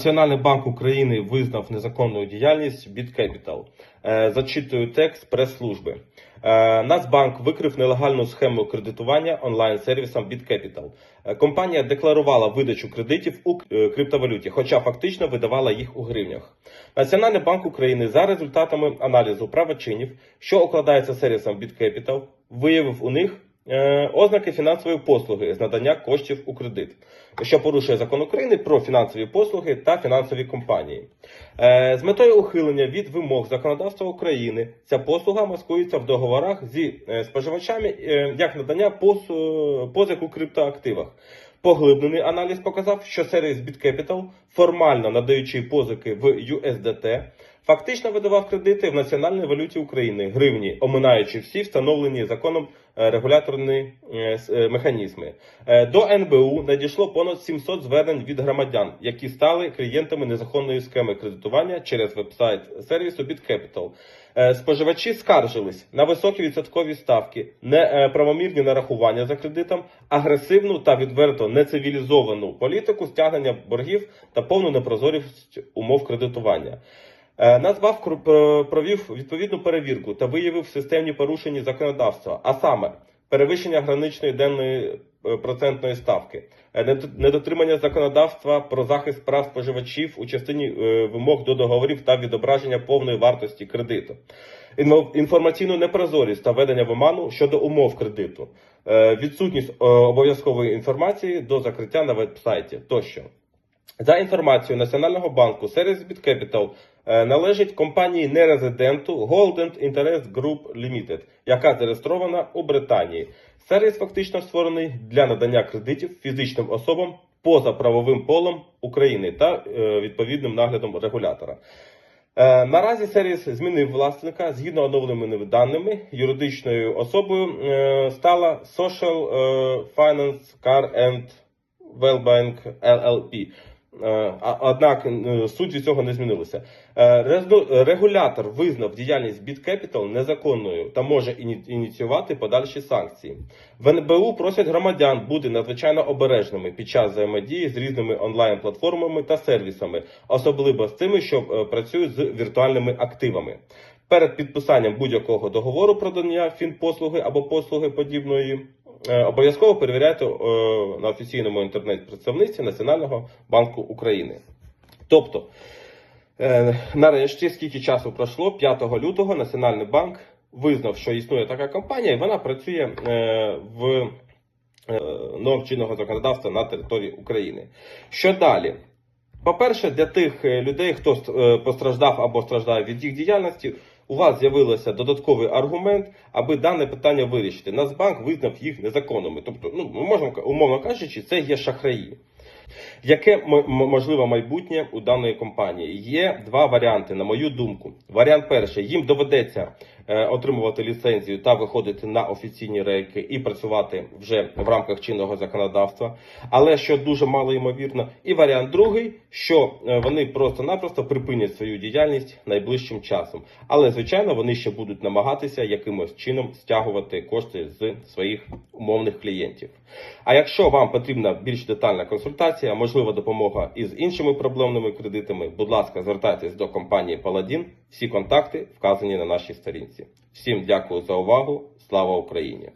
Національний банк України визнав незаконною діяльність BitCapital. Е, Зачитую текст прес-служби. Е, Нацбанк викрив нелегальну схему кредитування онлайн-сервісом BitCapital. Е, Компанія декларувала видачу кредитів у криптовалюті, хоча фактично видавала їх у гривнях. Національний банк України за результатами аналізу правочинів, що укладається сервісом BitCapital, виявив у них ознаки фінансової послуги з надання коштів у кредит, що порушує закон України про фінансові послуги та фінансові компанії. Е, З метою ухилення від вимог законодавства України ця послуга маскується в договорах зі е, споживачами е, як надання пос- е, позик у криптоактивах. Поглиблений аналіз показав, що сервіс BitCapital, формально надаючи позики в USDT, фактично видавав кредити в національній валюті України гривні, оминаючи всі встановлені законом е, регуляторні е, е, механізми. До НБУ надійшло понад 700 звернень від громадян, які стали клієнтами незаконної схеми кредитування через веб-сайт сервісу BitCapital. Споживачі скаржились на високі відсоткові ставки, неправомірні нарахування за кредитом, агресивну та відверто нецивілізовану політику стягнення боргів та повну непрозорість умов кредитування. Е, Нацбанк провів відповідну перевірку та виявив системні порушення законодавства, а саме перевищення граничної денної е, процентної ставки, е, недотримання законодавства про захист прав споживачів у частині вимог до договорів та відображення повної вартості кредиту, інформаційну непрозорість та ведення в оману щодо умов кредиту, відсутність обов'язкової інформації до закриття на веб-сайті тощо. За інформацією Національного банку, сервіс BitCapital е, належить компанії нерезиденту Golden Interest Group Limited, яка зареєстрована у Британії. Сервіс фактично створений для надання кредитів фізичним особам поза правовим полем України та е, відповідним наглядом регулятора. Е, Наразі сервіс змінив власника згідно оновленими даними. Юридичною особою стала Social Finance Car and Wellbank LLP. Е, Однак е, суть від цього не змінилася. Е, Регулятор визнав діяльність BitCapital незаконною та може іні- ініціювати подальші санкції. В НБУ просять громадян бути надзвичайно обережними під час взаємодії з різними онлайн-платформами та сервісами, особливо з тими, що працюють з віртуальними активами. Перед підписанням будь-якого договору про надання фінпослуги або послуги подібної обов'язково перевіряйте е, на офіційному інтернет-представництві Національного банку України. Тобто, е, нарешті, скільки часу пройшло, 5 лютого Національний банк визнав, що існує така компанія, і вона працює е, в е, норм чинного законодавства на території України. Що далі? По-перше, для тих е, людей, хто е, постраждав або страждає від їх діяльності, у вас з'явився додатковий аргумент, аби дане питання вирішити. Нацбанк визнав їх незаконними. Тобто, ну ми можемо умовно кажучи, це є шахраї. Яке можливе майбутнє у даної компанії? Є два варіанти, на мою думку. Варіант перший: їм доведеться отримувати ліцензію та виходити на офіційні рейки і працювати вже в рамках чинного законодавства, але що дуже мало ймовірно. І варіант другий, що е, вони просто-напросто припинять свою діяльність найближчим часом. Але звичайно вони ще будуть намагатися якимось чином стягувати кошти з своїх умовних клієнтів. А якщо вам потрібна більш детальна консультація, можлива допомога із іншими проблемними кредитами, будь ласка, звертайтесь до компанії Paladin. Всі контакти вказані на нашій сторінці. Всім дякую за увагу. Слава Україні!